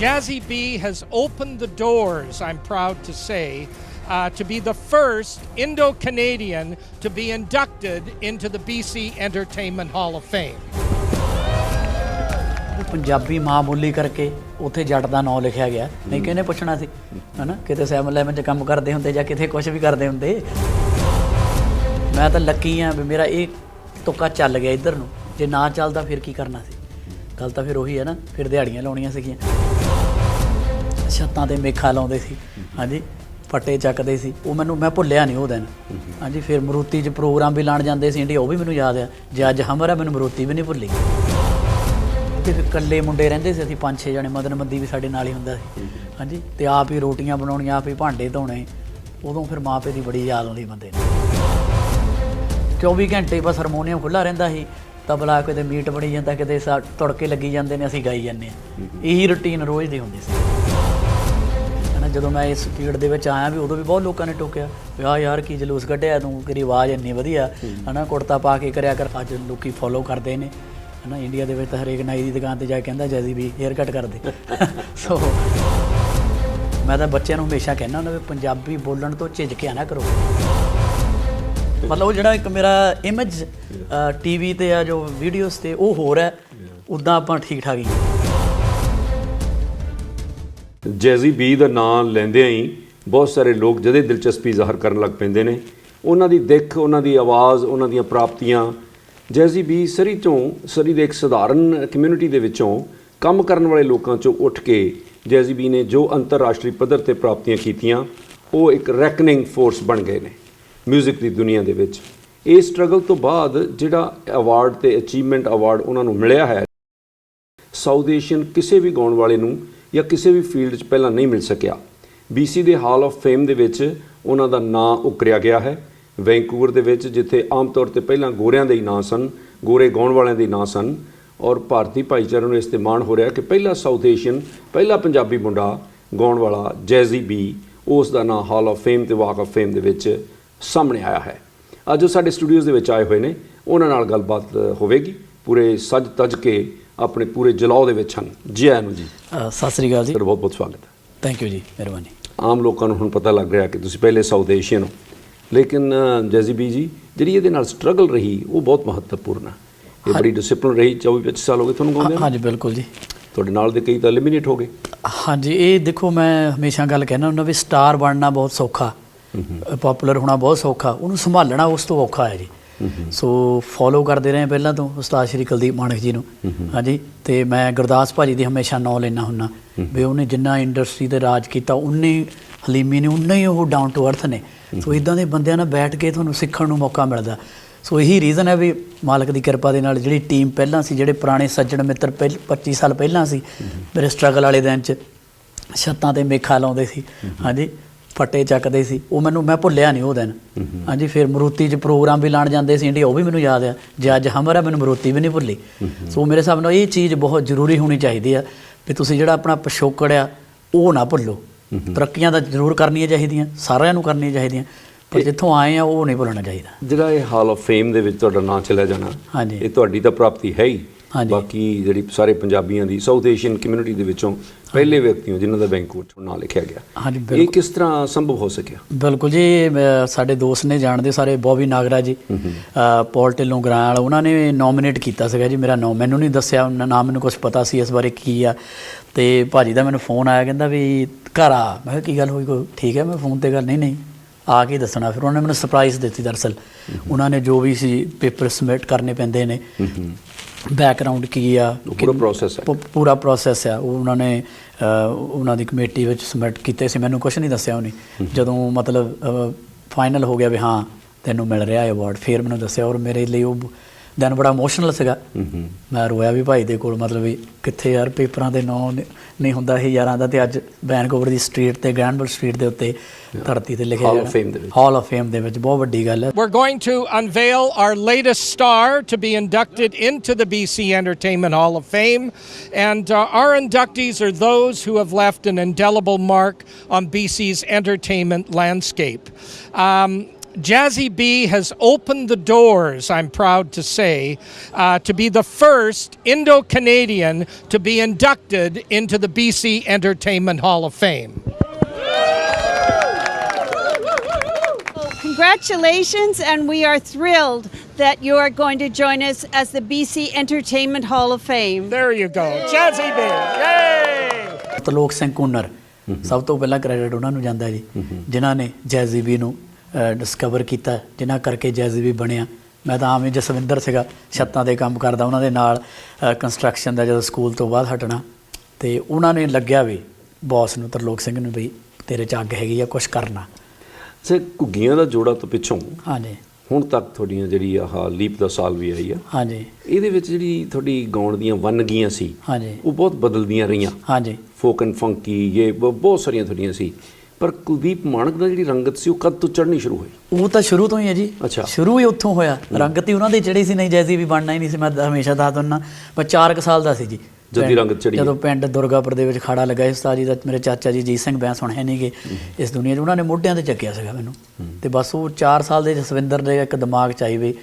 Jazzy B has opened the doors, I'm proud to say, uh, to be the first Indo Canadian to be inducted into the BC Entertainment Hall of Fame. Punjabi ਮਾਂ ਬੋਲੀ ਕਰਕੇ ਉੱਥੇ ਜੱਟ ਦਾ ਨਾਮ ਲਿਖਿਆ ਗਿਆ। ਨਹੀਂ ਕਿਹਨੇ ਪੁੱਛਣਾ ਸੀ? ਹਨਾ? ਕਿਤੇ 7-11 ਚ ਕੰਮ ਕਰਦੇ ਹੁੰਦੇ ਜਾਂ ਕਿਤੇ ਕੁਝ ਵੀ ਕਰਦੇ ਹੁੰਦੇ। ਮੈਂ ਤਾਂ ਲੱਕੀ ਆ ਵੀ ਮੇਰਾ ਇਹ ਤੁੱਕਾ ਚੱਲ ਗਿਆ ਇੱਧਰ ਨੂੰ। ਜੇ ਨਾ ਚੱਲਦਾ ਫਿਰ ਕੀ ਕਰਨਾ ਸੀ? ਗੱਲ ਤਾਂ ਫਿਰ ਉਹੀ ਹੈ ਨਾ। ਫਿਰ ਦਿਹਾੜੀਆਂ ਲਾਉਣੀਆਂ ਸੀਗੀਆਂ। ਛੱਤਾਂ ਤੇ ਮੇਖਾ ਲਾਉਂਦੇ ਸੀ। ਹਾਂਜੀ ਫੱਟੇ ਚੱਕਦੇ ਸੀ। ਉਹ ਮੈਨੂੰ ਮੈਂ ਭੁੱਲਿਆ ਨਹੀਂ ਉਹ ਦਿਨ। ਹਾਂਜੀ ਫਿਰ ਮਰੂਤੀ 'ਚ ਪ੍ਰੋਗਰਾਮ ਵੀ ਲਾਣ ਜਾਂਦੇ ਸੀ ਇੰਡੀਆ ਉਹ ਵੀ ਮੈਨੂੰ ਯਾਦ ਆ। ਜੇ ਅੱਜ ਹਮਰਾ ਮੈਨੂੰ ਮਰੂਤੀ ਵੀ ਨਹੀਂ ਭੁੱਲੀ। ਤੇ ਫਿਰ ਇਕੱਲੇ ਮੁੰਡੇ ਰਹਿੰਦੇ ਸੀ ਅਸੀਂ ਪੰਜ ਛੇ ਜਣੇ ਮਦਨ ਮੱਦੀ ਵੀ ਸਾਡੇ ਨਾਲ ਹੀ ਹੁੰਦਾ ਸੀ। ਹਾਂਜੀ ਤੇ ਆਪ ਹੀ ਰੋਟੀਆਂ ਬਣਾਉਣੀਆਂ ਆਪ ਹੀ ਭਾਂਡੇ ਧੋਣੇ। ਉਦੋਂ ਫਿਰ ਮਾਪੇ ਦੀ ਬੜੀ ਯਾਦ ਆਉਂਦੀ ਬੰਦੇ ਨੂੰ। 24 ਘੰਟੇ ਬਸ ਹਾਰਮੋਨੀਅਮ ਖੁੱਲਾ ਰਹਿੰਦਾ ਸੀ। ਤਬਲਾ ਕਿਤੇ ਮੀਟ ਬਣੀ ਜਾਂਦਾ ਕਿਤੇ ਸਾ ਤੜਕੇ ਲੱਗੀ ਜਾਂਦੇ ਨੇ ਅਸੀਂ ਗਾਈ ਜਾਂਦੇ ਆ ਇਹੀ ਰੁਟੀਨ ਰੋਜ਼ ਦੀ ਹੁੰਦੀ ਸੀ। ਜਦੋਂ ਮੈਂ ਇਸ ਸਪੀਡ ਦੇ ਵਿੱਚ ਆਇਆ ਵੀ ਉਦੋਂ ਵੀ ਬਹੁਤ ਲੋਕਾਂ ਨੇ ਟੋਕਿਆ ਵੀ ਆ ਯਾਰ ਕੀ ਜਲੂਸ ਕੱਢਿਆ ਤੂੰ ਤੇਰੀ ਆਵਾਜ਼ ਇੰਨੀ ਵਧੀਆ। ਹਨਾ ਕੁੜਤਾ ਪਾ ਕੇ ਕਰਿਆ ਕਰ ਅੱਜ ਲੋਕੀ ਫੋਲੋ ਕਰਦੇ ਨੇ। ਹਨਾ ਇੰਡੀਆ ਦੇ ਵਿੱਚ ਤਾਂ ਹਰੇਕ ਨਾਈ ਦੀ ਦੁਕਾਨ ਤੇ ਜਾ ਕੇ ਕਹਿੰਦਾ ਜੈਦੀ ਵੀ ਹੇਅਰ ਕੱਟ ਕਰ ਦੇ ਸੋ ਮੈਂ ਤਾਂ ਬੱਚਿਆਂ ਨੂੰ ਹਮੇਸ਼ਾ ਕਹਿੰਦਾ ਹੁੰਦਾ ਵੀ ਪੰਜਾਬੀ ਬੋਲਣ ਤੋਂ ਝਿਜਕਿਆ ਨਾ ਕਰੋ। ਮਤਲਬ ਉਹ ਜਿਹੜਾ ਇੱਕ ਮੇਰਾ ਇਮੇਜ ਟੀਵੀ ਤੇ ਆ ਜੋ ਵੀਡੀਓਜ਼ ਤੇ ਉਹ ਹੋਰ ਹੈ ਉਦਾਂ ਆਪਾਂ ਠੀਕ ਠਾਕ ਹਾਂ। ਜੈਜ਼ੀ ਬੀ ਦਾ ਨਾਮ ਲੈਂਦਿਆਂ ਹੀ ਬਹੁਤ ਸਾਰੇ ਲੋਕ ਜਦੇ ਦਿਲਚਸਪੀ ਜ਼ਾਹਰ ਕਰਨ ਲੱਗ ਪੈਂਦੇ ਨੇ। ਉਹਨਾਂ ਦੀ ਦਿੱਖ, ਉਹਨਾਂ ਦੀ ਆਵਾਜ਼, ਉਹਨਾਂ ਦੀਆਂ ਪ੍ਰਾਪਤੀਆਂ, ਜੈਜ਼ੀ ਬੀ ਸਰੀ ਤੋਂ ਸਰੀ ਦੇ ਇੱਕ ਸਧਾਰਨ ਕਮਿਊਨਿਟੀ ਦੇ ਵਿੱਚੋਂ ਕੰਮ ਕਰਨ ਵਾਲੇ ਲੋਕਾਂ ਚੋਂ ਉੱਠ ਕੇ ਜੈਜ਼ੀ ਬੀ ਨੇ ਜੋ ਅੰਤਰਰਾਸ਼ਟਰੀ ਪੱਧਰ ਤੇ ਪ੍ਰਾਪਤੀਆਂ ਕੀਤੀਆਂ, ਉਹ ਇੱਕ ਰੈਕਨਿੰਗ ਫੋਰਸ ਬਣ ਗਏ ਨੇ 뮤직 ਦੀ ਦੁਨੀਆ ਦੇ ਵਿੱਚ। ਇਹ ਸਟਰਗਲ ਤੋਂ ਬਾਅਦ ਜਿਹੜਾ ਅਵਾਰਡ ਤੇ ਅਚੀਵਮੈਂਟ ਅਵਾਰਡ ਉਹਨਾਂ ਨੂੰ ਮਿਲਿਆ ਹੈ ਸਾਊਥ ਏਸ਼ੀਅਨ ਕਿਸੇ ਵੀ ਗਾਉਣ ਵਾਲੇ ਨੂੰ ਜਾਂ ਕਿਸੇ ਵੀ ਫੀਲਡ 'ਚ ਪਹਿਲਾਂ ਨਹੀਂ ਮਿਲ ਸਕਿਆ। BC ਦੇ ਹਾਲ ਆਫ ਫੇਮ ਦੇ ਵਿੱਚ ਉਹਨਾਂ ਦਾ ਨਾਂ ਉਕਰਿਆ ਗਿਆ ਹੈ। ਵੈਂਕੂਵਰ ਦੇ ਵਿੱਚ, ਜਿੱਥੇ ਆਮ ਤੌਰ ਤੇ ਪਹਿਲਾਂ ਗੋਰਿਆਂ ਦੇ ਹੀ ਨਾਂ ਸਨ, ਗੋਰੇ ਗਾਉਣ ਵਾਲਿਆਂ ਦੇ ਨਾਂ ਸਨ, ਔਰ ਭਾਰਤੀ ਭਾਈਚਾਰੇ ਨੂੰ ਇਸ ਤੇ ਮਾਣ ਹੋ ਰਿਹਾ ਕਿ ਪਹਿਲਾ ਸਾਊਥ ਏਸ਼ੀਅਨ ਪਹਿਲਾ ਪੰਜਾਬੀ ਮੁੰਡਾ ਗਾਉਣ ਵਾਲਾ ਜੈਜ਼ੀ ਬੀ ਉਸ ਦਾ ਨਾਂ ਹਾਲ ਆਫ ਫੇਮ ਤੇ ਵਾਕ ਆਫ ਫੇਮ ਦੇ ਵਿੱਚ ਸਾਹਮਣੇ ਆਇਆ ਹੈ। ਅੱਜ ਸਾਡੇ ਸਟੂਡੀਓਜ਼ ਦੇ ਵਿੱਚ ਆਏ ਹੋਏ ਨੇ। ਉਹਨਾਂ ਨਾਲ ਗੱਲਬਾਤ ਹੋਵੇਗੀ। ਪੂਰੇ ਸੱਜ ਤਜ ਕੇ ਆਪਣੇ ਪੂਰੇ ਜਲਾਉ ਦੇ ਵਿੱਚ ਹਨ। ਜੀ ਆਇਆਂ ਨੂੰ ਜੀ। ਸਤਿ ਸ੍ਰੀ ਅਕਾਲ ਜੀ। ਸਰ ਬਹੁਤ ਬਹੁਤ ਸਵਾਗਤ ਹੈ। ਥੈਂਕ ਯੂ ਜੀ ਮਿਹਰਬਾਨੀ। ਆਮ ਲੋਕਾਂ ਨੂੰ ਹੁਣ ਪਤਾ ਲੱਗ ਰਿਹਾ ਕਿ ਤੁਸੀਂ ਪਹਿਲੇ ਸਾਊਥ ਏਸ਼ੀਅਨ ਹੋ। ਲੇਕਿਨ ਜੈਜ਼ੀ ਬੀ ਜੀ ਜਿਹੜੀ ਇਹਦੇ ਨਾਲ ਸਟਰਗਲ ਰਹੀ ਉਹ ਬਹੁਤ ਮਹੱਤਵਪੂਰਨ ਹੈ। ਇਹ ਬੜੀ ਡਿਸਪਲਿਨ ਰਹੀ 24 25 ਸਾਲ ਹੋ ਗਏ ਤੁਹਾਨੂੰ ਗਾਉਂਦੇ ਹਾਂ- ਹਾਂਜੀ ਬਿਲਕੁਲ ਜੀ। ਤੁਹਾਡੇ ਨਾਲ ਦੇ ਕਈ ਤਾਂ ਐਲੀਮੀਨੇਟ ਹੋ ਗਏ। ਹਾਂਜੀ ਇਹ ਦੇਖੋ ਮੈਂ ਹਮੇਸ਼ਾ ਗੱਲ ਕਹਿਣਾ ਹੁੰਦਾ ਵੀ ਸਟਾਰ ਬਣਨਾ ਬਹੁਤ ਸੌਖਾ। ਪਪੂਲਰ ਹੋਣਾ ਬਹੁਤ ਸੌਖਾ। ਉਹਨੂੰ ਸੰਭਾਲਣਾ ਉਸ ਤੋਂ ਔਖਾ ਹੈ ਜੀ। ਸੋ ਫੋਲੋ ਕਰਦੇ ਰਹੇ ਪਹਿਲਾਂ ਤੋਂ, ਉਸਤਾਦ ਸ਼੍ਰੀ ਕੁਲਦੀਪ ਮਾਨਕ ਜੀ ਨੂੰ। ਹਾਂਜੀ, ਤੇ ਮੈਂ ਗੁਰਦਾਸ ਭਾਜੀ ਦੀ ਹਮੇਸ਼ਾ ਨਾਂ ਲੈਣਾ ਹੁੰਨਾ। ਵੀ ਉਹਨੇ ਜਿੰਨਾ ਇੰਡਸਟਰੀ ਤੇ ਰਾਜ ਕੀਤਾ, ਉਨੇ ਹਲੀਮੀ ਨੇ, ਉਨੇ ਹੀ ਉਹ ਡਾਊਨ ਟੂ ਅਰਥ ਨੇ। ਸੋ ਇਦਾਂ ਦੇ ਬੰਦਿਆਂ ਨਾਲ ਬੈਠ ਕੇ ਤੁਹਾਨੂੰ ਸਿੱਖਣ ਨੂੰ ਮੌਕਾ ਮਿਲਦਾ। ਸੋ ਇਹੀ ਰੀਜ਼ਨ ਹੈ ਵੀ ਮਾਲਕ ਦੀ ਕਿਰਪਾ ਦੇ ਨਾਲ ਜਿਹੜੀ ਟੀਮ ਪਹਿਲਾਂ ਸੀ, ਜਿਹੜੇ ਪੁਰਾਣੇ ਸੱਜਣ ਮਿੱਤਰ ਪਹਿਲ 25 ਸਾਲ ਪਹਿਲਾਂ ਸੀ, ਮੇਰੇ ਸਟਰਗਲ ਵਾਲੇ ਦਿਨ 'ਚ ਛੱਤਾਂ ਤੇ ਮੇਖਾ ਲਾਉਂਦੇ ਸੀ। ਹਾਂਜੀ ਫੱਟੇ ਚੱਕਦੇ ਸੀ ਉਹ ਮੈਨੂੰ ਮੈਂ ਭੁੱਲਿਆ ਨਹੀਂ ਉਹ ਦਿਨ। ਹਾਂਜੀ ਫਿਰ ਮਰੂਤੀ 'ਚ ਪ੍ਰੋਗਰਾਮ ਵੀ ਲਾਣ ਜਾਂਦੇ ਸੀ ਇੰਡੀਆ ਉਹ ਵੀ ਮੈਨੂੰ ਯਾਦ ਆ। ਜੇ ਅੱਜ ਹਮਰਾ ਮੈਨੂੰ ਮਰੂਤੀ ਵੀ ਨਹੀਂ ਭੁੱਲੀ। ਸੋ ਮੇਰੇ ਹਿਸਾਬ ਨਾਲ ਇਹ ਚੀਜ਼ ਬਹੁਤ ਜ਼ਰੂਰੀ ਹੋਣੀ ਚਾਹੀਦੀ ਆ ਵੀ ਤੁਸੀਂ ਜਿਹੜਾ ਆਪਣਾ ਪਿਛੋਕੜ ਆ ਉਹ ਨਾ ਭੁੱਲੋ। ਤਰੱਕੀਆਂ ਤਾਂ ਜ਼ਰੂਰ ਕਰਨੀਆਂ ਚਾਹੀਦੀਆਂ ਸਾਰਿਆਂ ਨੂੰ ਕਰਨੀਆਂ ਚਾਹੀਦੀਆਂ ਪਰ ਜਿੱਥੋਂ ਆਏ ਆ ਉਹ ਨਹੀਂ ਭੁੱਲਣਾ ਚਾਹੀਦਾ। ਜਿਹੜਾ ਇਹ ਹਾਲ ਆਫ ਫੇਮ ਦੇ ਵਿੱਚ ਤੁਹਾਡਾ ਨਾਂ ਚਲਿਆ ਜਾਣਾ ਹਾਂਜੀ। ਇਹ ਤੁਹਾਡੀ ਤਾਂ ਪ੍ਰਾਪਤੀ ਹੈ ਹੀ। ਬਾਕੀ ਜਿਹੜੀ ਸਾਰੇ ਪੰਜਾਬੀਆਂ ਦੀ ਸਾਊਥ ਏਸ਼ੀਅਨ ਕਮਿਊਨਿਟੀ ਦੇ ਵਿੱਚੋਂ ਪਹਿਲੇ ਵਿਅਕਤੀ ਹੋ ਜਿਨ੍ਹਾਂ ਦਾ ਬੈਂਕੂਟ ਨਾਂ ਲਿਖਿਆ ਗਿਆ। ਹਾਂਜੀ ਇਹ ਕਿਸ ਤਰ੍ਹਾਂ ਸੰਭਵ ਹੋ ਸਕਿਆ? ਬਿਲਕੁਲ ਜੀ ਸਾਡੇ ਦੋਸਤ ਨੇ ਜਾਣਦੇ ਸਾਰੇ ਬੌਬੀ ਨਾਗਰਾ ਜੀ ਪੌਲ ਢਿੱਲੋਂ ਗਰਾਂ ਵਾਲਾ ਉਹਨਾਂ ਨੇ ਨੋਮੀਨੇਟ ਕੀਤਾ ਸੀਗਾ ਜੀ ਮੇਰਾ ਨਾਮ। ਮੈਨੂੰ ਨਹੀਂ ਦੱਸਿਆ ਨਾ ਨਾ ਮੈਨੂੰ ਕੁਝ ਪਤਾ ਸੀ ਇਸ ਬਾਰੇ ਕੀ ਆ। ਤੇ ਭਾਜੀ ਦਾ ਮੈਨੂੰ ਫੋਨ ਆਇਆ ਕਹਿੰਦਾ ਵੀ ਘਰ ਆ। ਮੈਂ ਕਿਹਾ ਕੀ ਗੱਲ ਹੋਈ? ਕੋਈ ਠੀਕ ਹੈ? ਮੈਂ ਫੋਨ ਤੇ ਗੱਲ ਨਹੀਂ ਨਹੀਂ ਆ ਕੇ ਦੱਸਣਾ। ਫਿਰ ਉਹਨਾਂ ਨੇ ਮੈਨੂੰ ਸਰਪ੍ਰਾਈਜ਼ ਦਿੱਤੀ ਦਰਸਲ। ਉਹਨਾਂ ਨੇ ਜੋ ਵੀ ਸੀ ਪੇਪਰ ਸਬਮਿਟ ਕਰਨੇ ਪੈਂਦੇ ਨੇ। ਬੈਕਗ੍ਰਾਉਂਡ ਕੀ ਆ? ਉਹ ਪੂਰਾ process ਹੈ। ਪ- ਪੂਰਾ ਪ੍ਰੋਸੈਸ ਆ। ਉਹ ਉਹਨਾਂ ਨੇ ਅ, ਉਹਨਾਂ ਦੀ ਕਮੇਟੀ ਵਿੱਚ ਸਬਮਿਟ ਕੀਤੇ ਸੀ। ਮੈਨੂੰ ਕੁਝ ਨਹੀਂ ਦੱਸਿਆ ਉਹਨੇ। ਜਦੋਂ ਮਤਲਬ ਫਾਈਨਲ ਹੋ ਗਿਆ ਵੀ ਹਾਂ ਤੈਨੂੰ ਮਿਲ ਰਿਹਾ ਹੈ ਅਵਾਰਡ ਫਿਰ ਮੈਨੂੰ ਦੱਸਿਆ ਔਰ ਮੇਰੇ ਲਈ ਉਹ ਦਿਨ ਬੜਾ ਇਮੋਸ਼ਨਲ ਸੀਗਾ ਮੈਂ ਰੋਇਆ ਵੀ ਭਾਈ ਦੇ ਕੋਲ ਮਤਲਬ ਵੀ ਕਿੱਥੇ ਯਾਰ ਪੇਪਰਾਂ ਦੇ ਨਾਂ ਨਹੀਂ ਹੁੰਦਾ ਇਹ ਯਾਰਾਂ ਦਾ ਤੇ ਅੱਜ ਵੈਨਕੂਵਰ ਦੀ ਸਟਰੀਟ ਤੇ ਗ੍ਰੈਂਡਬਲ ਸਟਰੀਟ ਦੇ ਉੱਤੇ ਧਰਤੀ ਤੇ ਲਿਖਿਆ Hall of ਜਾਣਾ। Fame ਦੇ ਵਿੱਚ। Hall of Fame ਦੇ ਵਿੱਚ ਬਹੁਤ ਵੱਡੀ ਗੱਲ ਹੈ We're going to unveil our latest star to be inducted into the BC Entertainment Hall of Fame. And uh, our inductees are those who have left an indelible mark on BC's entertainment landscape. Um, Jazzy B has opened the doors, I'm proud to say, uh, to be the first Indo Canadian to be inducted into the BC Entertainment Hall of Fame. Congratulations, and we are thrilled that you are going to join us as the BC Entertainment Hall of Fame. There you go. Jazzy B. Yay! ਤਲੋਕ Singh ਕੁੰਨਰ ਸਭ ਤੋਂ ਪਹਿਲਾਂ credit ਉਹਨਾਂ ਨੂੰ ਜਾਂਦਾ ਹੈ ਜੀ ਜਿਨ੍ਹਾਂ ਨੇ ਜੈਜ਼ੀਬੀ ਨੂੰ ਡਿਸਕਵਰ ਕੀਤਾ ਜਿਨ੍ਹਾਂ ਕਰਕੇ ਜੈਜ਼ੀਬੀ ਬਣਿਆ। ਮੈਂ ਤਾਂ ਹੀ ਜਸਵਿੰਦਰ ਸੀਗਾ ਛੱਤਾਂ ਦੇ ਕੰਮ ਕਰਦਾ ਉਹਨਾਂ ਦੇ ਨਾਲ ਕੰਸਟਰਕਸ਼ਨ ਦਾ ਜਦੋਂ ਸਕੂਲ ਤੋਂ ਬਾਅਦ ਹਟਣਾ। ਤੇ ਉਹਨਾਂ ਨੇ ਲੱਗਿਆ ਵੀ ਬੌਸ ਨੂੰ ਤਰਲੋਕ ਸਿੰਘ ਨੂੰ ਵੀ ਤੇਰੇ ਚ ਅੱਗ ਹੈਗੀ ਆ ਕੁਝ ਕਰਨਾ। ਸੇ ਘੁੱਗੀਆਂ ਦਾ ਜੋੜਾ ਤੋਂ ਪਿੱਛੋਂ? ਹਾਂਜੀ। ਹੁਣ ਤੱਕ ਤੁਹਾਡੀਆਂ ਜਿਹੜੀ ਆਹ ਲੀਪ ਦਾ ਸਾਲ ਵੀ ਆਈ ਆ। ਹਾਂਜੀ। ਇਹਦੇ ਵਿੱਚ ਜਿਹੜੀ ਤੁਹਾਡੀ ਗਾਉਣ ਦੀਆਂ ਵੰਨਗੀਆਂ ਸੀ ਹਾਂਜੀ। ਉਹ ਬਹੁਤ ਬਦਲਦੀਆਂ ਰਹੀਆਂ। ਹਾਂਜੀ। ਫੋਕ ਐਂਡ ਫੰਕੀ ਇਹ ਬਹੁਤ ਸਾਰੀਆਂ ਤੁਹਾਡੀਆਂ ਸੀ। ਪਰ ਕੁਲਦੀਪ ਮਾਨਕ ਦਾ ਜਿਹੜੀ ਰੰਗਤ ਸੀ ਉਹ ਕਦ ਤੋਂ ਚੜ੍ਹਨੀ ਸ਼ੁਰੂ ਹੋਈ? ਉਹ ਤਾਂ ਸ਼ੁਰੂ ਤੋਂ ਹੀ ਹੈ ਜੀ। ਸ਼ੁਰੂ ਹੀ ਉੱਥੋਂ ਹੋਇਆ। ਰੰਗਤ ਹੀ ਉਹਨਾਂ ਦੀ ਚੜੀ ਸੀ ਨਹੀਂ ਜੈਸੀ ਵੀ ਬਣਨਾ ਹੀ ਨਹੀਂ ਸੀ। ਮੈਂ ਹਮੇਸ਼ਾ ਦੱਸ ਦਿੰਦਾ। ਮੈਂ 4 ਕੁ ਸਾਲ ਦਾ ਸੀ ਜੀ। ਜਦ ਰੰਗਤ ਚੜ੍ਹੀ। ਜਦੋਂ ਪਿੰਡ ਦੁਰਗਾਪੁਰ ਦੇ ਵਿੱਚ ਖਾੜਾ ਲੱਗਾ ਉਸਤਾਦ ਜੀ ਦਾ ਮੇਰੇ ਚਾਚਾ ਜੀ ਜੀਤ ਸਿੰਘ ਬੈਂਸ ਹੁਣ ਹੈ। ਨਹੀਂਗੇ ਇਸ ਦੁਨੀਆ 'ਚ ਉਹਨਾਂ ਨੇ ਮੋਢਿਆਂ ਤੇ ਚੱਕਿਆ ਸੀਗਾ ਮੈਨੂੰ। ਤੇ ਬਸ ਉਹ 4 ਸਾਲ ਦੇ ਜਸਵਿੰਦਰ ਦੇ ਇੱਕ ਦਿਮਾਗ 'ਚ ਆਈ ਵੀ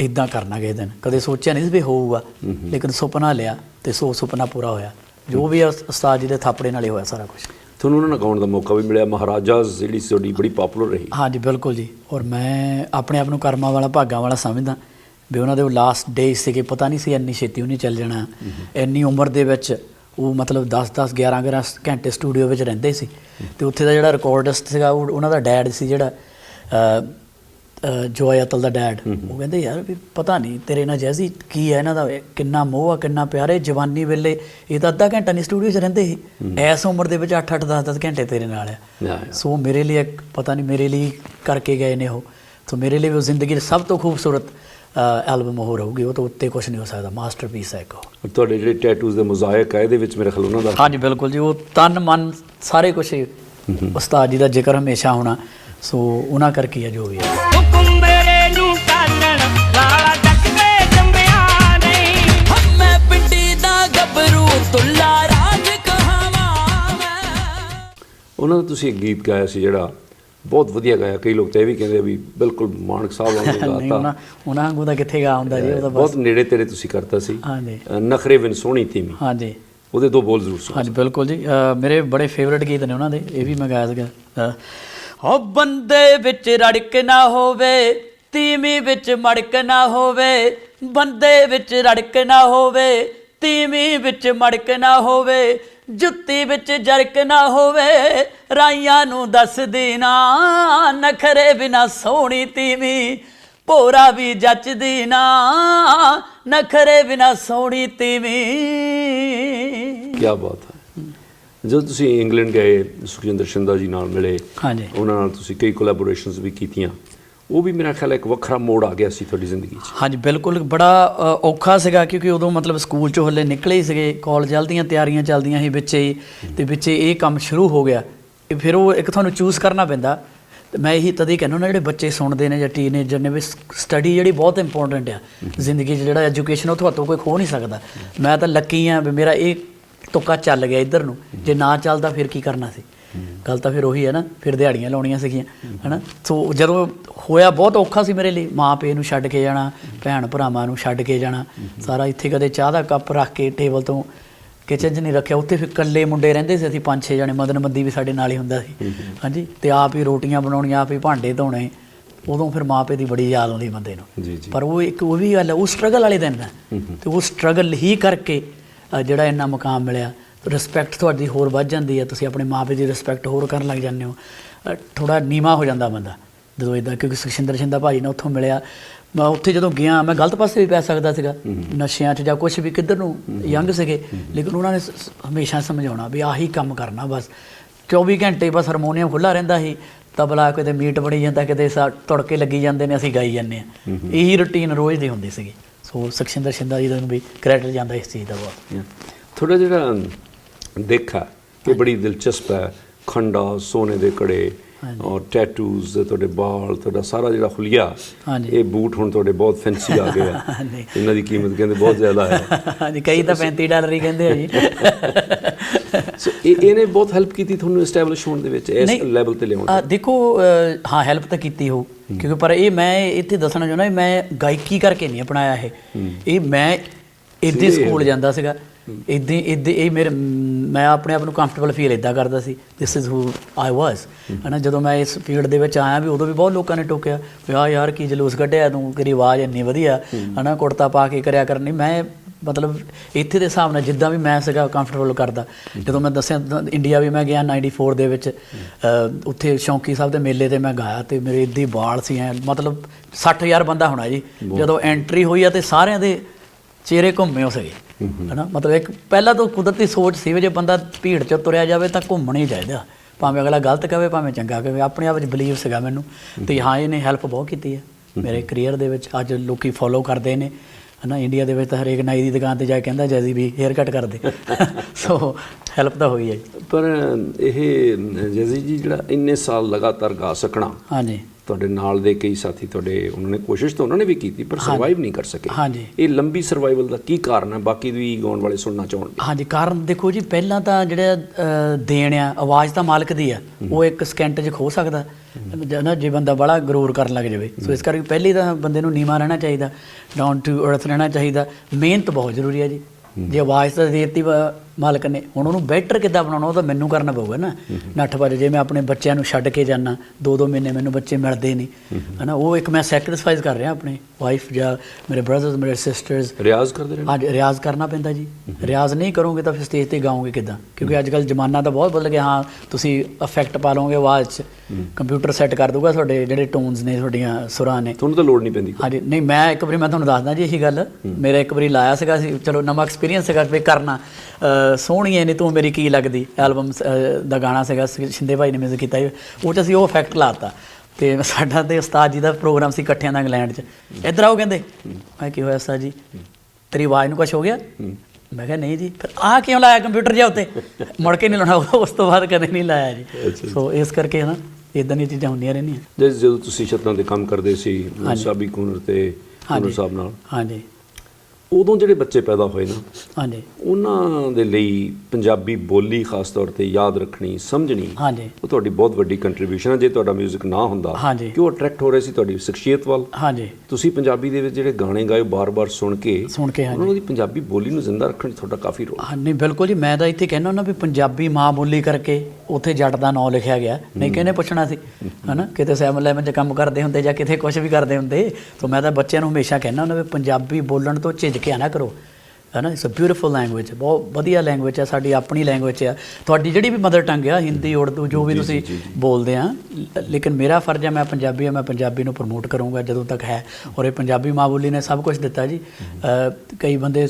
ਇਦਾਂ ਕਰਨਾ ਕਿਸੇ ਦਿਨ। ਕਦੇ ਸੋਚਿਆ ਨਹੀਂ ਸੀ ਵੀ ਹੋਊਗਾ। ਲੇਕਿਨ ਸੁਪਨਾ ਲਿਆ ਤੇ ਸੋ ਸੁਪਨਾ ਪੂਰਾ ਹੋਇਆ। ਜੋ ਵੀ ਉਸਤਾਦ ਜੀ ਦੇ ਥਾਪੜੇ ਨਾਲ ਹੀ ਹੋਇਆ ਸਾਰਾ ਕੁਝ ਤੁਹਾਨੂੰ ਉਹਨਾਂ ਨਾਲ ਗਾਉਣ ਦਾ ਮੌਕਾ ਵੀ ਮਿਲਿਆ। ਮਹਾਰਾਜਾ ਜਿਹੜੀ ਤੁਹਾਡੀ ਬੜੀ ਪਪੂਲਰ ਰਹੀ। ਹਾਂਜੀ, ਬਿਲਕੁਲ ਜੀ। ਔਰ ਮੈਂ ਆਪਣੇ ਆਪ ਨੂੰ ਕਰਮਾਂ ਵਾਲਾ, ਭਾਗਾਂ ਵਾਲਾ ਸਮਝਦਾ ਵੀ ਉਹਨਾਂ ਦੇ ਉਹ ਲਾਸਟ ਡੇ ਸੀਗੇ। ਪਤਾ ਨਹੀਂ ਸੀ ਇੰਨੀ ਛੇਤੀ ਉਹਨੇ ਚੱਲ ਜਾਣਾ। ਇੰਨੀ ਉਮਰ ਦੇ ਵਿੱਚ ਉਹ ਮਤਲਬ 10 10 11 11 ਘੰਟੇ ਸਟੂਡੀਓ ਵਿੱਚ ਰਹਿੰਦੇ ਸੀ। ਤੇ ਉੱਥੇ ਦਾ ਜਿਹੜਾ ਰਿਕਾਰਡਿਸਟ ਸੀਗਾ, ਉਹ, ਉਹਨਾਂ ਦਾ ਡੈਡ ਸੀ ਜਿਹੜਾ ਜੋਏ ਅਤਲ ਦਾ ਡੈਡ। ਉਹ ਕਹਿੰਦੇ ਯਾਰ ਵੀ ਪਤਾ ਨਹੀਂ ਤੇਰੇ ਨਾਲ ਜੈਸੀ ਕੀ ਹੈ ਇਹਨਾਂ ਦਾ? ਕਿੰਨਾ ਮੋਹ ਆ ਕਿੰਨਾ ਪਿਆਰ ਹੈ? ਜਵਾਨੀ ਵੇਲੇ ਇਹ ਤਾਂ ਅੱਧਾ ਘੰਟਾ ਨਹੀਂ ਸਟੂਡੀਓ 'ਚ ਰਹਿੰਦੇ ਸੀ। ਐਸ ਉਮਰ ਦੇ ਵਿੱਚ 8 8 10 10 ਘੰਟੇ ਤੇਰੇ ਨਾਲ ਆ। ਹਾਂ। ਸੋ ਮੇਰੇ ਲਈ ਇੱਕ ਪਤਾ ਨਹੀਂ ਮੇਰੇ ਲਈ ਕਰਕੇ ਗਏ ਨੇ ਉਹ। ਸੋ ਮੇਰੇ ਲਈ ਉਹ ਜ਼ਿੰਦਗੀ ਦੀ ਸਭ ਤੋਂ ਖੂਬਸੂਰਤ ਐਲਬਮ ਉਹ ਰਹੂਗੀ। ਉਹ ਤੋਂ ਉੱਤੇ ਕੁਝ ਨਹੀਂ ਹੋ ਸਕਦਾ। ਮਾਸਟਰਪੀਸ ਹੈ ਉਹ। ਤੁਹਾਡੇ ਜਿਹੜੇ ਟੈਟੂਜ਼ ਦੇ ਮੋਜ਼ਾਇਕ ਆ ਇਹਦੇ ਵਿੱਚ ਮੇਰੇ ਖਿਆਲ ਉਹਨਾਂ ਦਾ? ਹਾਂਜੀ ਬਿਲਕੁਲ ਜੀ। ਉਹ ਤਨ ਮਨ ਸਾਰੇ ਕੁਝ ਉਸਤਾਦ ਜੀ ਦਾ ਜ਼ਿਕਰ ਹਮੇਸ਼ਾ ਹੋਣਾ। ਸੋ ਉਹਨਾਂ ਕਰਕੇ ਹੀ ਹੈ ਜੋ ਵੀ ਹੈ ਉਹਨਾਂ ਦਾ ਤੁਸੀਂ ਇੱਕ ਗੀਤ ਗਾਇਆ ਸੀ ਜਿਹੜਾ ਬਹੁਤ ਵਧੀਆ ਗਾਇਆ ਕਈ ਲੋਕ ਤਾਂ ਇਹ ਵੀ ਕਹਿੰਦੇ ਵੀ ਬਿਲਕੁਲ ਮਾਨਕ ਸਾਹਿਬ ਵਾਂਗੂ ਨਹੀਂ ਉਹਨਾਂ ਗਾਤਾ। ਉਹਨਾਂ ਵਾਂਗੂ ਦਾ ਕਿੱਥੇ ਗਾ ਹੁੰਦਾ ਜੀ ਉਹ ਤਾਂ ਬਹੁਤ ਬਸ ਨੇੜੇ ਤੇਰੇ ਤੁਸੀਂ ਕਰਤਾ ਸੀ। ਹਾਂਜੀ। ਅ, ਨਖਰੇ ਵਿਨ ਸੋਹਣੀ ਤੀਮੀ ਹਾਂਜੀ। ਉਹਦੇ ਦੋ ਬੋਲ ਜ਼ਰੂਰ ਸੁਣਾਓ ਹਾਂਜੀ ਬਿਲਕੁਲ ਜੀ। ਅਹ ਮੇਰੇ ਬੜੇ ਫੇਵਰਿਟ ਗੀਤ ਨੇ ਉਹਨਾਂ ਦੇ ਇਹ ਵੀ ਮੈਂ ਗਾਇਆ ਸੀਗਾ। ਅਹ ਹੋ ਬੰਦੇ ਵਿੱਚ ਰੜਕ ਨਾ ਹੋਵੇ ਤੀਵੀਂ ਵਿੱਚ ਮੜਕ ਨਾ ਹੋਵੇ ਬੰਦੇ ਵਿੱਚ ਰੜਕ ਨਾ ਹੋਵੇ ਤੀਵੀਂ ਵਿੱਚ ਮੜਕ ਨਾ ਹੋਵੇ ਜੁੱਤੀ ਵਿੱਚ ਜਰਕ ਨਾ ਹੋਵੇ ਰਾਈਆਂ ਨੂੰ ਦੱਸਦੀ ਨਾ ਨਖਰੇ ਬਿਨਾ ਸੋਹਣੀ ਤੀਵੀਂ ਭੋਰਾ ਵੀ ਜੱਚਦੀ ਨਾ ਨਖਰੇ ਬਿਨਾ ਸੋਹਣੀ ਤੀਵੀਂ। ਕੀ ਬਾਤ ਹੈ। ਜਦੋਂ ਤੁਸੀਂ ਇੰਗਲੈਂਡ ਗਏ ਸੁਖਜਿੰਦਰ ਸ਼ਿੰਦਾ ਜੀ ਨਾਲ ਮਿਲੇ ਹਾਂਜੀ। ਉਹਨਾਂ ਨਾਲ ਤੁਸੀਂ ਕਈ ਕੋਲੈਬੋਰੇਸ਼ਨਸ ਵੀ ਕੀਤੀਆਂ। ਉਹ ਵੀ ਮੇਰਾ ਖਿਆਲ ਇੱਕ ਵੱਖਰਾ ਮੋੜ ਆ ਗਿਆ ਸੀ ਤੁਹਾਡੀ ਜ਼ਿੰਦਗੀ 'ਚ। ਹਾਂਜੀ, ਬਿਲਕੁਲ। ਬੜਾ ਔਖਾ ਸੀਗਾ ਕਿਉਂਕਿ ਉਦੋਂ ਮਤਲਬ ਸਕੂਲ ਚੋਂ ਹੱਲੇ ਨਿਕਲੇ ਹੀ ਸੀਗੇ। ਕਾਲਜ ਦੀਆਂ ਤਿਆਰੀਆਂ ਚੱਲਦੀਆਂ ਸੀ ਵਿੱਚੇ ਹੀ ਤੇ ਵਿੱਚੇ ਇਹ ਕੰਮ ਸ਼ੁਰੂ ਹੋ ਗਿਆ। ਇਹ ਫਿਰ ਉਹ ਇੱਕ ਤੁਹਾਨੂੰ ਚੂਜ਼ ਕਰਨਾ ਪੈਂਦਾ। ਤੇ ਮੈਂ ਇਹੀ ਤਦੇ ਕਹਿੰਦਾ ਨਾ ਜਿਹੜੇ ਬੱਚੇ ਸੁਣਦੇ ਨੇ ਜਾਂ ਟੀਨੇਜਰ ਨੇ ਵੀ ਸਟੱਡੀ ਜਿਹੜੀ ਬਹੁਤ ਇੰਪੋਰਟੈਂਟ ਆ। ਜ਼ਿੰਦਗੀ 'ਚ ਜਿਹੜਾ ਐਜੂਕੇਸ਼ਨ ਉਹ ਤੁਹਾਤੋਂ ਕੋਈ ਖੋ ਨਹੀਂ ਸਕਦਾ। ਮੈਂ ਤਾਂ ਲੱਕੀ ਆ ਵੀ ਮੇਰਾ ਇਹ ਤੁੱਕਾ ਚੱਲ ਗਿਆ ਇੱਧਰ ਨੂੰ। ਜੇ ਨਾ ਚੱਲਦਾ, ਫਿਰ ਕੀ ਕਰਨਾ ਸੀ? ਗੱਲ ਤਾਂ ਫਿਰ ਉਹੀ ਹੈ ਨਾ ਫਿਰ ਦਿਹਾੜੀਆਂ ਲਾਉਣੀਆਂ ਸੀਗੀਆਂ ਹਨਾ? ਸੋ ਜਦੋਂ ਹੋਇਆ ਬਹੁਤ ਔਖਾ ਸੀ ਮੇਰੇ ਲਈ। ਮਾਂ ਪੇ ਨੂੰ ਛੱਡ ਕੇ ਜਾਣਾ ਭੈਣ ਭਰਾਵਾਂ ਨੂੰ ਛੱਡ ਕੇ ਜਾਣਾ ਸਾਰਾ ਇੱਥੇ ਕਦੇ ਚਾਹ ਦਾ ਕੱਪ ਰੱਖ ਕੇ ਟੇਬਲ ਤੋਂ ਕਿਚਨ 'ਚ ਨਹੀਂ ਰੱਖਿਆ। ਉੱਥੇ ਫਿਰ ਇਕੱਲੇ ਮੁੰਡੇ ਰਹਿੰਦੇ ਸੀ ਅਸੀਂ ਪੰਜ ਛੇ ਜਣੇ ਮਦਨ ਮੱਦੀ ਵੀ ਸਾਡੇ ਨਾਲ ਹੀ ਹੁੰਦਾ ਸੀ ਹਾਂਜੀ? ਤੇ ਆਪ ਹੀ ਰੋਟੀਆਂ ਬਣਾਉਣੀਆਂ ਆਪ ਹੀ ਭਾਂਡੇ ਧੋਣੇ ਉਦੋਂ ਫਿਰ ਮਾਂ ਪੇ ਦੀ ਬੜੀ ਯਾਦ ਆਉਂਦੀ ਬੰਦੇ ਨੂੰ। ਪਰ ਉਹ ਇੱਕ ਉਹ ਵੀ ਗੱਲ ਹੈ ਉਹ ਸਟਰਗਲ ਵਾਲੇ ਦਿਨ ਹੈ। ਤੇ ਉਹ ਸਟਰਗਲ ਹੀ ਕਰਕੇ ਜਿਹੜਾ ਇੰਨਾ ਮੁਕਾਮ ਮਿਲਿਆ। ਰਿਸਪੈਕਟ ਤੁਹਾਡੀ ਹੋਰ ਵੱਧ ਜਾਂਦੀ ਹੈ ਤੁਸੀਂ ਆਪਣੇ ਮਾਪੇ ਦੀ ਰਿਸਪੈਕਟ ਹੋਰ ਕਰਨ ਲੱਗ ਜਾਂਦੇ ਹੋ। ਥੋੜਾ ਨੀਵਾ ਹੋ ਜਾਂਦਾ ਬੰਦਾ ਜਦੋਂ ਇਦਾਂ ਕਿਉਂਕਿ ਸੁਖਿੰਦਰ ਸਿੰਦਾ ਭਾਜੀ ਨੇ ਉੱਥੋਂ ਮਿਲਿਆ। ਮੈਂ ਉੱਥੇ ਜਦੋਂ ਗਿਆ ਮੈਂ ਗਲਤ ਪਾਸੇ ਵੀ ਪੈ ਸਕਦਾ ਸੀਗਾ ਨਸ਼ਿਆਂ 'ਚ ਜਾਂ ਕੁਝ ਵੀ ਕਿੱਧਰ ਨੂੰ ਯੰਗ ਸੀਗੇ ਲੇਕਿਨ ਉਹਨਾਂ ਨੇ ਹਮੇਸ਼ਾ ਸਮਝਾਉਣਾ ਵੀ ਆਹੀ ਕੰਮ ਕਰਨਾ ਬਸ। 24 ਘੰਟੇ ਬਸ ਹਾਰਮੋਨੀਅਮ ਖੁੱਲਾ ਰਹਿੰਦਾ ਸੀ ਤਬਲਾ ਕਿਤੇ ਮੀਟ ਬਣੀ ਜਾਂਦਾ ਕਿਤੇ ਸਾ ਤੁੜਕੇ ਲੱਗੀ ਜਾਂਦੇ ਨੇ ਅਸੀਂ ਗਾਈ ਜਾਂਦੇ ਆ ਇਹੀ ਰੁਟੀਨ ਰੋਜ਼ ਦੀ ਹੁੰਦੀ ਸੀਗੀ। ਸੋ ਸੁਖਿੰਦਰ ਸਿੰਦਾ ਜੀ ਦਾ ਵੀ ਕ੍ਰੈਡਿਟ ਜਾਂਦਾ ਇਸ ਚੀਜ਼ ਦਾ ਬਹੁਤ। ਥੋੜਾ ਜਿਹੜਾ ਦੇਖਾ ਕਿ ਬੜੀ ਦਿਲਚਸਪ ਹੈ ਖੰਡਾ ਸੋਨੇ ਦੇ ਕੜੇ ਔਰ ਟੈਟੂਜ਼ ਤੁਹਾਡੇ ਵਾਲ ਤੁਹਾਡਾ ਸਾਰਾ ਜਿਹੜਾ ਹੁਲੀਆ। ਇਹ ਬੂਟ ਹੁਣ ਤੁਹਾਡੇ ਬਹੁਤ ਫੈਂਸੀ ਆ ਗਏ ਆ। ਇਹਨਾਂ ਦੀ ਕੀਮਤ ਕਹਿੰਦੇ ਬਹੁਤ ਜ਼ਿਆਦਾ ਹੈ। ਹਾਂਜੀ ਕਈ ਤਾਂ 35 ਡਾਲਰ ਹੀ ਕਹਿੰਦੇ ਆ ਜੀ। ਸੋ ਇਹ ਇਹਨੇ ਬਹੁਤ ਹੈਲਪ ਕੀਤੀ ਤੁਹਾਨੂੰ ਐਸਟੈਬਲਿਸ਼ ਹੋਣ ਦੇ ਵਿੱਚ ਇਸ ਲੈਵਲ ਤੇ ਲਿਆਉਣ ਅ, ਦੇਖੋ ਹਾਂ ਹੈਲਪ ਤਾਂ ਕੀਤੀ ਹੋ। ਕਿਉਂਕਿ ਪਰ ਇਹ ਮੈਂ ਇੱਥੇ ਦੱਸਣਾ ਚਾਹੁੰਦਾ ਮੈਂ ਗਾਇਕੀ ਕਰਕੇ ਨਹੀਂ ਅਪਣਾਇਆ ਇਹ। ਇਹ ਮੈਂ ਇੱਦਾਂ ਸਕੂਲ ਜਾਂਦਾ ਸੀਗਾ। ਇੱਦਾਂ ਇੱਦਾਂ ਇਹ ਮੇਰੇ ਮੈਂ ਆਪਣੇ ਆਪ ਨੂੰ ਕੰਫਰਟੇਬਲ ਫੀਲ ਇਦਾਂ ਕਰਦਾ ਸੀ ਥਿਸ ਇਜ਼ ਹੂ ਆਈ ਵਾਸ ਹਨਾ ਜਦੋਂ ਮੈਂ ਇਸ ਫੀਲਡ ਦੇ ਵਿੱਚ ਆਇਆ ਵੀ ਉਦੋਂ ਵੀ ਬਹੁਤ ਲੋਕਾਂ ਨੇ ਟੋਕਿਆ ਵੀ ਆ ਯਾਰ ਕੀ ਜਲੂਸ ਕੱਢਿਆ ਤੂੰ ਤੇਰੀ ਆਵਾਜ਼ ਇੰਨੀ ਵਧੀਆ। ਹਨਾ ਕੁੜਤਾ ਪਾ ਕੇ ਕਰਿਆ ਕਰਨੀ। ਮੈਂ ਮਤਲਬ ਇੱਥੇ ਦੇ ਹਿਸਾਬ ਨਾਲ ਜਿੱਦਾਂ ਵੀ ਮੈਂ ਸੀਗਾ ਕੰਫਰਟੇਬਲ ਕਰਦਾ। ਜਦੋਂ ਮੈਂ ਦੱਸਿਆ ਇੰਡੀਆ ਵੀ ਮੈਂ ਗਿਆ 94 ਦੇ ਵਿੱਚ। ਉੱਥੇ ਸ਼ੌਂਕੀ ਸਾਹਿਬ ਦੇ ਮੇਲੇ ਤੇ ਮੈਂ ਗਾਇਆ ਤੇ ਮੇਰੇ ਇੱਦੀ ਵਾਲ ਸੀ ਐ ਮਤਲਬ 60000 ਬੰਦਾ ਹੋਣਾ ਜੀ। ਜਦੋਂ ਐਂਟਰੀ ਹੋਈ ਆ ਤੇ ਸਾਰਿਆਂ ਦੇ ਚਿਹਰੇ ਘੁੰਮੇ ਹੋ ਸਕੇ ਹਨਾ? ਮਤਲਬ ਇੱਕ ਪਹਿਲਾਂ ਤੋਂ ਕੁਦਰਤੀ ਸੋਚ ਸੀ ਵੀ ਜੇ ਬੰਦਾ ਭੀੜ ਚ ਤੁਰਿਆ ਜਾਵੇ ਤਾਂ ਘੁੰਮਣਾ ਹੀ ਚਾਹੀਦਾ। ਭਾਵੇਂ ਅਗਲਾ ਗਲਤ ਕਹੇ ਭਾਵੇਂ ਚੰਗਾ ਕਹੇ ਆਪਣੇ ਆਪ ਵਿੱਚ ਬਲੀਵ ਸੀਗਾ ਮੈਨੂੰ ਤੇ ਹਾਂ ਇਹਨੇ ਹੈਲਪ ਬਹੁਤ ਕੀਤੀ ਹੈ। ਮੇਰੇ ਕੈਰੀਅਰ ਦੇ ਵਿੱਚ ਅੱਜ ਲੋਕੀ ਫੋਲੋ ਕਰਦੇ ਨੇ। ਹਨਾ ਇੰਡੀਆ ਦੇ ਵਿੱਚ ਤਾਂ ਹਰੇਕ ਨਾਈ ਦੀ ਦੁਕਾਨ ਤੇ ਜਾ ਕੇ ਕਹਿੰਦਾ ਜੈਜ਼ੀ ਵੀ ਹੇਅਰ ਕੱਟ ਕਰ ਦੇ। ਸੋ ਹੈਲਪ ਤਾਂ ਹੋਈ ਹੈ। ਪਰ ਇਹ ਜੈਜ਼ੀ ਜੀ ਜਿਹੜਾ ਇੰਨੇ ਸਾਲ ਲਗਾਤਾਰ ਗਾ ਸਕਣਾ ਹਾਂਜੀ। ਤੁਹਾਡੇ ਨਾਲ ਦੇ ਕਈ ਸਾਥੀ ਤੁਹਾਡੇ ਉਹਨਾਂ ਨੇ ਕੋਸ਼ਿਸ਼ ਤਾਂ ਉਹਨਾਂ ਨੇ ਵੀ ਕੀਤੀ ਪਰ ਸਰਵਾਈਵ ਨਹੀਂ ਕਰ ਸਕੇ। ਹਾਂਜੀ। ਇਹ ਲੰਬੀ ਸਰਵਾਈਵਲ ਦਾ ਕੀ ਕਾਰਨ ਹੈ? ਬਾਕੀ ਵੀ ਗਾਉਣ ਵਾਲੇ ਸੁਣਨਾ ਚਾਹਣਗੇ ਹਾਂਜੀ ਕਾਰਨ ਦੇਖੋ ਜੀ ਪਹਿਲਾਂ ਤਾਂ ਜਿਹੜਾ ਦੇਣ ਆ ਆਵਾਜ਼ ਤਾਂ ਮਾਲਕ ਦੀ ਆ ਉਹ ਇੱਕ ਸਕਿੰਟ 'ਚ ਖੋ ਸਕਦਾ। ਨਾ ਜੇ ਬੰਦਾ ਬੜਾ ਗਰੂਰ ਕਰਨ ਲੱਗ ਜਾਵੇ ਸੋ ਇਸ ਕਰਕੇ ਪਹਿਲੀ ਤਾਂ ਬੰਦੇ ਨੂੰ ਨੀਵਾਂ ਰਹਿਣਾ ਚਾਹੀਦਾ ਡਾਊਨ ਟੂ ਅਰਥ ਰਹਿਣਾ ਚਾਹੀਦਾ। ਮਿਹਨਤ ਬਹੁਤ ਜ਼ਰੂਰੀ ਹੈ ਜੀ। ਜੇ ਆਵਾਜ਼ ਤਾਂ ਦਿੱਤੀ ਮਾਲਕ ਨੇ। ਹੁਣ ਉਹਨੂੰ ਬੈਟਰ ਕਿੱਦਾਂ ਬਣਾਉਣਾ ਉਹ ਤਾਂ ਮੈਨੂੰ ਕਰਨਾ ਪਊਗਾ ਨਾ। ਨੱਠ ਭੱਜ ਜੇ ਮੈਂ ਆਪਣੇ ਬੱਚਿਆਂ ਨੂੰ ਛੱਡ ਕੇ ਜਾਣਾ ਦੋ ਦੋ ਮਹੀਨੇ ਮੈਨੂੰ ਬੱਚੇ ਮਿਲਦੇ ਨਹੀਂ। ਹਨਾ ਉਹ ਇੱਕ ਮੈਂ ਸੈਕਰੀਫਾਈਸ ਕਰ ਰਿਹਾ ਆਪਣੇ ਵਾਈਫ ਜਾਂ ਮੇਰੇ ਬ੍ਰਦਰਸ ਮੇਰੇ ਸਿਸਟਰਸ ਰਿਆਜ਼ ਕਰਦੇ ਰਹਿਣਾ? ਅੱਜ ਰਿਆਜ਼ ਕਰਨਾ ਪੈਂਦਾ ਜੀ। ਰਿਆਜ਼ ਨਹੀਂ ਕਰੋਗੇ ਤਾਂ ਫਿਰ ਸਟੇਜ ਤੇ ਗਾਓਗੇ ਕਿਦਾਂ? ਕਿਉਂਕਿ ਅੱਜ ਕੱਲ ਜ਼ਮਾਨਾ ਤਾਂ ਬਹੁਤ ਬਦਲ ਗਿਆ। ਹਾਂ ਤੁਸੀਂ ਇਫੈਕਟ ਪਾ ਲਓਗੇ ਆਵਾਜ਼ 'ਚ। ਕੰਪਿਊਟਰ ਸੈੱਟ ਕਰ ਦੂਗਾ ਤੁਹਾਡੇ ਜਿਹੜੇ ਟੋਨਸ ਨੇ ਤੁਹਾਡੀਆਂ ਸੁਰਾਂ ਨੇ। ਤੁਹਾਨੂੰ ਤਾਂ ਲੋੜ ਨਹੀਂ ਪੈਂਦੀ। ਹਾਂਜੀ ਨਹੀਂ ਮੈਂ ਇੱਕ ਵਾਰੀ ਮੈਂ ਤੁਹਾਨੂੰ ਦੱਸਦਾ ਜੀ ਇਹੀ ਗੱਲ। ਮੇਰਾ ਇੱਕ ਵਾਰੀ ਲਾਇਆ ਸੀਗਾ ਸੀ ਚਲੋ ਨਵਾਂ ਐਕਸਪੀਰੀਅੰਸ ਸੀਗਾ ਵੀ ਕਰਨਾ। ਅਹ ਸੋਹਣੀ ਐ ਨਹੀਂ ਤੂੰ ਮੇਰੀ ਕੀ ਲੱਗਦੀ? ਐਲਬਮ ਦਾ ਗਾਣਾ ਸੀਗਾ ਸ਼ਿੰਦੇ ਭਾਈ ਨੇ ਮਿਊਜ਼ਿਕ ਕੀਤਾ। ਉਹ ਚ ਅਸੀਂ ਉਹ ਇਫੈਕਟ ਲਾਤਾ। ਤੇ ਸਾਡਾ ਤੇ ਉਸਤਾਦ ਜੀ ਦਾ ਪ੍ਰੋਗਰਾਮ ਸੀ ਇਕੱਠਿਆਂ ਦਾ ਇੰਗਲੈਂਡ ਚ। ਇੱਧਰ ਆਓ ਕਹਿੰਦੇ। ਮੈਂ ਕੀ ਹੋਇਆ ਉਸਤਾਦ ਜੀ? ਤੇਰੀ ਆਵਾਜ਼ ਨੂੰ ਕੁਝ ਹੋ ਗਿਆ? ਮੈਂ ਕਿਹਾ ਨਹੀਂ ਜੀ। ਫਿਰ ਆ ਕਿਉਂ ਲਾਇਆ ਕੰਪਿਊਟਰ ਜਿਹਾ ਉੱਤੇ? ਮੁੜ ਕੇ ਨਹੀਂ ਲਾਉਣਾ ਉਸ ਤੋਂ ਬਾਅਦ ਕਦੇ ਨਹੀਂ ਲਾਇਆ ਜੀ। ਸੋ ਇਸ ਕਰਕੇ ਨਾ ਇਦਾਂ ਦੀਆਂ ਚੀਜ਼ਾਂ ਹੁੰਦੀਆਂ ਰਹਿੰਦੀਆਂ। ਜਦੋਂ ਤੁਸੀਂ ਛੱਤਾਂ ਤੇ ਕੰਮ ਕਰਦੇ ਸੀ ਸਾਬੀ ਕੁਨਰ ਤੇ ਕੁਨਰ ਹਾਂਜੀ। ਸਾਹਿਬ ਨਾਲ? ਹਾਂਜੀ। ਉਦੋਂ ਜਿਹੜੇ ਬੱਚੇ ਪੈਦਾ ਹੋਏ ਨਾ ਹਾਂਜੀ। ਉਹਨਾਂ ਦੇ ਲਈ ਪੰਜਾਬੀ ਬੋਲੀ ਖਾਸ ਤੌਰ ਤੇ ਯਾਦ ਰੱਖਣੀ ਸਮਝਣੀ ਹਾਂਜੀ। ਉਹ ਤੁਹਾਡੀ ਬਹੁਤ ਵੱਡੀ ਕੰਟਰੀਬਿਊਸ਼ਨ ਹੈ ਜੇ ਤੁਹਾਡਾ 뮤직 ਨਾ ਹੁੰਦਾ ਹਾਂਜੀ। ਕਿ ਉਹ ਅਟਰੈਕਟ ਹੋ ਰਹੇ ਸੀ ਤੁਹਾਡੀ ਸ਼ਖਸੀਅਤ ਵੱਲ? ਹਾਂਜੀ। ਤੁਸੀਂ ਪੰਜਾਬੀ ਦੇ ਵਿੱਚ ਜਿਹੜੇ ਗਾਣੇ ਗਾਏ ਬਾਰ-ਬਾਰ ਸੁਣ ਕੇ ਸੁਣ ਕੇ ਹਾਂਜੀ। ਉਹਨਾਂ ਦੀ ਪੰਜਾਬੀ ਬੋਲੀ ਨੂੰ ਜ਼ਿੰਦਾ ਰੱਖਣ 'ਚ ਤੁਹਾਡਾ ਕਾਫੀ ਰੋਲ ਹਾਂ। ਨਹੀਂ ਬਿਲਕੁਲ ਜੀ ਮੈਂ ਤਾਂ ਇੱਥੇ ਕਹਿਣਾ ਹੁੰਦਾ ਵੀ ਪੰਜਾਬੀ ਮਾਂ ਬੋਲੀ ਕਰਕੇ ਉੱਥੇ ਜੱਟ ਦਾ ਨਾਂ ਲਿਖਿਆ ਗਿਆ। ਨਹੀਂ ਕਿਹਨੇ ਪੁੱਛਣਾ ਸੀ? ਹਨਾ? ਕਿਤੇ ਸੈਵਨ ਇਲੈਵਨ 'ਚ ਕੰਮ ਕਰਦੇ ਹੁੰਦੇ ਜਾਂ ਕਿਤੇ ਕੁਝ ਵੀ ਕਰਦੇ ਹੁੰਦੇ ਤਾਂ ਮੈਂ ਤਾਂ ਬੱਚਿਆਂ ਨੂੰ ਹਮੇਸ਼ਾ ਕਹਿਣਾ ਹੁੰਦਾ ਵੀ ਪੰਜਾਬੀ ਬੋਲਣ ਤੋਂ ਝਿਜਕਿਆ ਨਾ ਕਰੋ। ਹਨਾ? ਇਟਸ ਅ ਬਿਊਟੀਫੁਲ ਲੈਂਗੁਏਜ ਬਹੁਤ ਵਧੀਆ ਲੈਂਗੁਏਜ ਹੈ ਸਾਡੀ ਆਪਣੀ ਲੈਂਗੁਏਜ ਹੈ ਤੁਹਾਡੀ ਜਿਹੜੀ ਵੀ ਮਦਰ ਟੰਗ ਆ ਹਿੰਦੀ ਉਰਦੂ ਜੋ ਵੀ ਤੁਸੀਂ ਬੋਲਦੇ ਆ ਲੇਕਿਨ ਮੇਰਾ ਫਰਜ਼ ਹੈ ਮੈਂ ਪੰਜਾਬੀ ਹਾਂ ਮੈਂ ਪੰਜਾਬੀ ਨੂੰ ਪ੍ਰਮੋਟ ਕਰੂੰਗਾ ਜਦੋਂ ਤੱਕ ਹੈ। ਔਰ ਇਹ ਪੰਜਾਬੀ ਮਾਂ ਬੋਲੀ ਨੇ ਸਭ ਕੁਝ ਦਿੱਤਾ ਜੀ। ਕਈ ਬੰਦੇ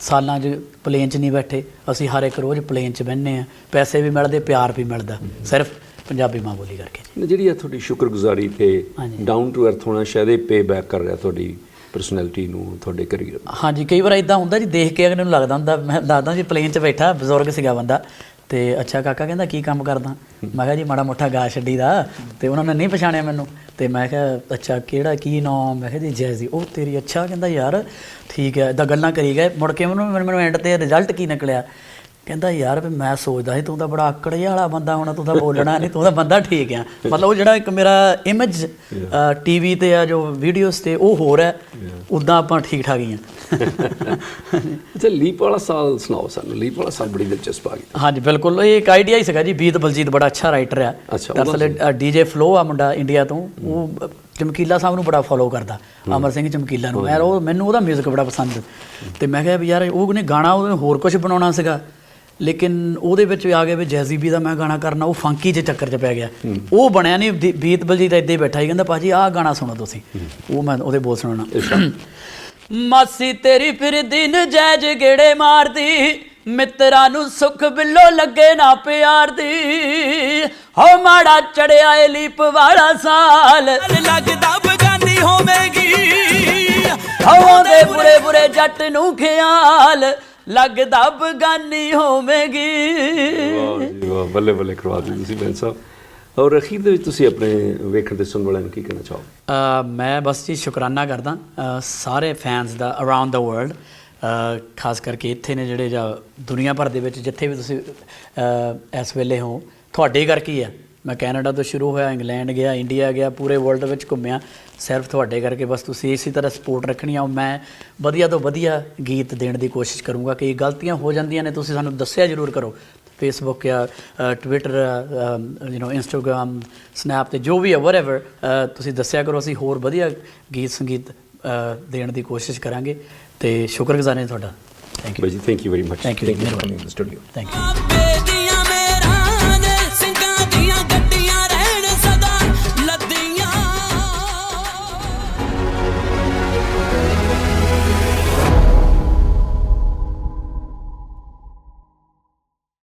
ਸਾਲਾਂ 'ਚ ਪਲੇਨ 'ਚ ਨਹੀਂ ਬੈਠੇ। ਅਸੀਂ ਹਰ ਇੱਕ ਰੋਜ਼ ਪਲੇਨ 'ਚ ਬਹਿੰਦੇ ਆ। ਪੈਸੇ ਵੀ ਮਿਲਦੇ ਪਿਆਰ ਵੀ ਮਿਲਦਾ। ਸਿਰਫ ਪੰਜਾਬੀ ਮਾਂ ਬੋਲੀ ਕਰਕੇ। ਜਿਹੜੀ ਆ ਤੁਹਾਡੀ ਸ਼ੁਕਰਗੁਜ਼ਾਰੀ ਤੇ। ਡਾਊਨ ਟੂ ਅਰਥ ਹੋਣਾ ਸ਼ਾਇਦ ਇਹ ਪੇ ਬੈਕ ਕਰ ਰਿਹਾ ਤੁਹਾਡੀ ਪਰਸਨੈਲਿਟੀ ਨੂੰ ਤੁਹਾਡੇ ਕਰੀਅਰ ਹਾਂਜੀ, ਕਈ ਵਾਰ ਇਦਾਂ ਹੁੰਦਾ ਜੀ, ਦੇਖ ਕੇ ਅਗਲੇ ਨੂੰ ਲੱਗਦਾ ਹੁੰਦਾ, ਮੈਂ ਦੱਸਦਾ ਜੀ ਪਲੇਨ 'ਚ ਬੈਠਾ, ਬਜ਼ੁਰਗ ਸੀਗਾ ਬੰਦਾ, ਤੇ ਅੱਛਾ ਕਾਕਾ ਕਹਿੰਦਾ, ਕੀ ਕੰਮ ਕਰਦਾ? ਮੈਂ ਕਿਹਾ ਜੀ, ਮਾੜਾ ਮੋਟਾ ਗਾ ਛੱਡੀ ਦਾ, ਤੇ ਉਹਨਾਂ ਨੇ ਨਹੀਂ ਪਛਾਣਿਆ ਮੈਨੂੰ, ਤੇ ਮੈਂ ਕਿਹਾ, ਅੱਛਾ, ਕਿਹੜਾ, ਕੀ ਨਾਮ? ਮੈਂ ਕਿਹਾ ਜੀ ਜੈਜ਼ੀ ਉਹ ਤੇਰੀ ਅੱਛਾ ਕਹਿੰਦਾ, ਯਾਰ, ਠੀਕ ਹੈ ਇਦਾਂ ਗੱਲਾਂ ਕਰੀ ਗਏ, ਮੁੜ ਕੇ ਮੈਨੂੰ ਮੈਨੂੰ ਐਂਡ ਤੇ ਰਿਜ਼ਲਟ ਕੀ ਨਿਕਲਿਆ? ਕਹਿੰਦਾ ਯਾਰ ਵੀ ਮੈਂ ਸੋਚਦਾ ਸੀ ਤੂੰ ਤਾਂ ਬੜਾ ਆਕੜ ਜਿਹਾ ਵਾਲਾ ਬੰਦਾ ਹੋਣਾ ਤੂੰ ਤਾਂ ਬੋਲਣਾ ਨਹੀਂ ਤੂੰ ਤਾਂ ਬੰਦਾ ਠੀਕ ਆ। ਮਤਲਬ ਉਹ ਜਿਹੜਾ ਇੱਕ ਮੇਰਾ ਇਮੇਜ ਟੀਵੀ ਤੇ ਆ ਜੋ ਵੀਡੀਓਜ਼ ਤੇ ਉਹ ਹੋਰ ਹੈ ਉਦਾਂ ਆਪਾਂ ਠੀਕ ਠਾਕ ਹੀ ਆ। ਅੱਛਾ ਲੀਪ ਵਾਲਾ ਸਾਲ ਸੁਣਾਓ ਸਾਨੂੰ ਲੀਪ ਵਾਲਾ ਸਾਲ ਬੜੀ ਦਿਲਚਸਪ ਆ ਗਈ। ਹਾਂਜੀ ਬਿਲਕੁਲ ਇਹ ਇੱਕ ਆਈਡੀਆ ਹੀ ਸੀਗਾ ਜੀ ਬੀਤ ਬਲਜੀਤ ਬੜਾ ਅੱਛਾ ਰਾਈਟਰ ਆ। ਦਰਅਸਲ ਡੀਜੇ ਫਲੋ ਆ ਮੁੰਡਾ ਇੰਡੀਆ ਤੋਂ ਉਹ ਚਮਕੀਲਾ ਸਾਹਿਬ ਨੂੰ ਬੜਾ ਫੋਲੋ ਕਰਦਾ ਅਮਰ ਸਿੰਘ ਚਮਕੀਲਾ ਨੂੰ। ਯਾਰ ਉਹ ਮੈਨੂੰ ਉਹਦਾ 뮤직 ਬੜਾ ਪਸੰਦ। ਤੇ ਮੈਂ ਕਿਹਾ ਵੀ ਯਾਰ ਉਹਨੇ ਗਾਣਾ ਉਹਨੇ ਹੋਰ ਕੁਝ ਬਣਾਉਣਾ ਸੀਗਾ। ਲੇਕਿਨ ਉਹਦੇ ਵਿੱਚ ਆ ਗਿਆ ਵੀ ਜੈਜ਼ੀਬੀ ਦਾ ਮੈਂ ਗਾਣਾ ਕਰਨਾ ਉਹ ਫੰਕੀ ਜੇ ਚੱਕਰ 'ਚ ਪੈ ਗਿਆ। ਉਹ ਬਣਿਆ ਨਹੀਂ ਬੀਤ ਬਲਜੀਤ ਇੱਦਾਂ ਬੈਠਾ ਹੀ ਕਹਿੰਦਾ ਭਾਜੀ ਆਹ ਗਾਣਾ ਸੁਣੋ ਤੁਸੀਂ। ਉਹ ਮੈਂ ਉਹਦੇ ਬੋਲ ਸੁਣਾਉਣਾ। ਮਾਸੀ ਤੇਰੀ ਫਿਰਦੀ ਨਜਾਇਜ਼ ਗੇੜੇ ਮਾਰਦੀ ਮਿੱਤਰਾਂ ਨੂੰ ਸੁੱਖ ਬਿੱਲੋ ਲੱਗੇ ਨਾ ਪਿਆਰ ਦੀ ਹੋ ਮਾੜਾ ਚੜਿਆ ਏ ਲੀਪ ਵਾਲਾ ਸਾਲ। ਲੱਗਦਾ ਬਗਾਨੀ ਹੋਵੇਗੀ। ਹਵਾਂ ਦੇ ਬੁਰੇ ਬੁਰੇ ਜੱਟ ਨੂੰ ਖਿਆਲ। ਲੱਗਦਾ ਬਗਾਨੀ ਹੋਵੇਗੀ। ਵਾਹ ਜੀ ਵਾਹ ਬੱਲੇ ਬੱਲੇ ਕਰਵਾ ਦਿੱਤੀ ਤੁਸੀਂ ਬੈਨ ਸਾਹਿਬ। ਔਰ ਅਖੀਰ ਦੇ ਵਿੱਚ ਤੁਸੀਂ ਆਪਣੇ ਵੇਖਣ ਤੇ ਸੁਣਨ ਵਾਲਿਆਂ ਨੂੰ ਕੀ ਕਹਿਣਾ ਚਾਹੋਗੇ? ਅ, ਮੈਂ ਬਸ ਜੀ ਸ਼ੁਕਰਾਨਾ ਕਰਦਾ। ਅ, ਸਾਰੇ ਫੈਨਸ ਦਾ ਅਰਾਊਂਡ ਦਾ ਵਰਲਡ ਖਾਸ ਕਰਕੇ ਇੱਥੇ ਨੇ ਜਿਹੜੇ ਜਾਂ ਦੁਨੀਆ ਭਰ ਦੇ ਵਿੱਚ ਜਿੱਥੇ ਵੀ ਤੁਸੀਂ ਅ, ਇਸ ਵੇਲੇ ਹੋ ਤੁਹਾਡੇ ਕਰਕੇ ਹੀ ਆ ਮੈਂ ਕੈਨੇਡਾ ਤੋਂ ਸ਼ੁਰੂ ਹੋਇਆ ਇੰਗਲੈਂਡ ਗਿਆ ਇੰਡੀਆ ਗਿਆ ਪੂਰੇ ਵਰਲਡ ਵਿੱਚ ਘੁੰਮਿਆ। ਸਿਰਫ ਤੁਹਾਡੇ ਕਰਕੇ ਬਸ ਤੁਸੀਂ ਇਸੇ ਤਰ੍ਹਾਂ ਸਪੋਰਟ ਰੱਖਣੀ ਆ ਮੈਂ ਵਧੀਆ ਤੋਂ ਵਧੀਆ ਗੀਤ ਦੇਣ ਦੀ ਕੋਸ਼ਿਸ਼ ਕਰੂੰਗਾ ਕਿ ਗਲਤੀਆਂ ਹੋ ਜਾਂਦੀਆਂ ਨੇ ਤੁਸੀਂ ਸਾਨੂੰ ਦੱਸਿਆ ਜ਼ਰੂਰ ਕਰੋ। ਫੇਸਬੁੱਕ ਜਾਂ Twitter you know Instagram Snap ਤੇ ਜੋ ਵੀ ਹੈ ਵਟਐਵਰ ਤੁਸੀਂ ਦੱਸਿਆ ਕਰੋ ਅਸੀਂ ਹੋਰ ਵਧੀਆ ਗੀਤ ਸੰਗੀਤ ਦੇਣ ਦੀ ਕੋਸ਼ਿਸ਼ ਕਰਾਂਗੇ। ਤੇ ਸ਼ੁਕਰਗੁਜ਼ਾਰ ਹਾਂ ਤੁਹਾਡਾ। ਥੈਂਕ ਯੂ ਜੀ thank you very much thank you ਮਿਹਰਬਾਨੀ। Studio thank you